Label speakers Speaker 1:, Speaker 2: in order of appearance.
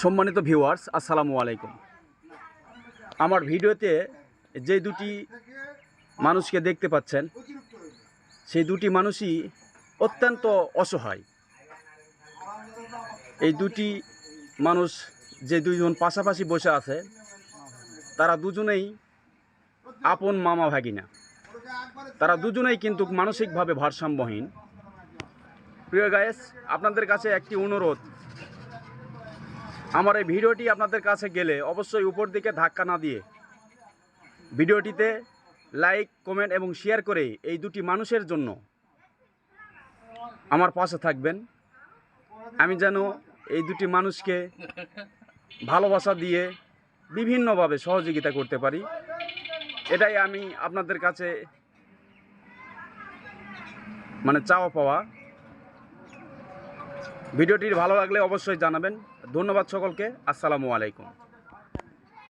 Speaker 1: সম্মানিত ভিউয়ার্স আসসালামু আলাইকুম। আমার ভিডিওতে যে দুটি মানুষকে দেখতে পাচ্ছেন, সেই দুটি মানুষই অত্যন্ত অসহায়। এই দুটি মানুষ যে দুইজন পাশাপাশি বসে আছে, তারা দুজনেই আপন মামা ভাগিনা। তারা দুজনেই কিন্তু মানসিকভাবে ভারসাম্যহীন। প্রিয় গায়েস আপনাদের কাছে একটি অনুরোধ আমার এই ভিডিওটি আপনাদের কাছে গেলে অবশ্যই উপর দিকে ধাক্কা না দিয়ে ভিডিওটিতে লাইক, কমেন্ট এবং শেয়ার করে এই দুটি মানুষের জন্য আমার পাশে থাকবেন। আমি যেন এই দুটি মানুষকে ভালোবাসা দিয়ে বিভিন্নভাবে সহযোগিতা করতে পারি। এটাই আমি আপনাদের কাছে মানে চাওয়া পাওয়া। ভিডিওটি ভালো লাগলে অবশ্যই জানাবেন। ধন্যবাদ সকলকে। আসসালামু আলাইকুম।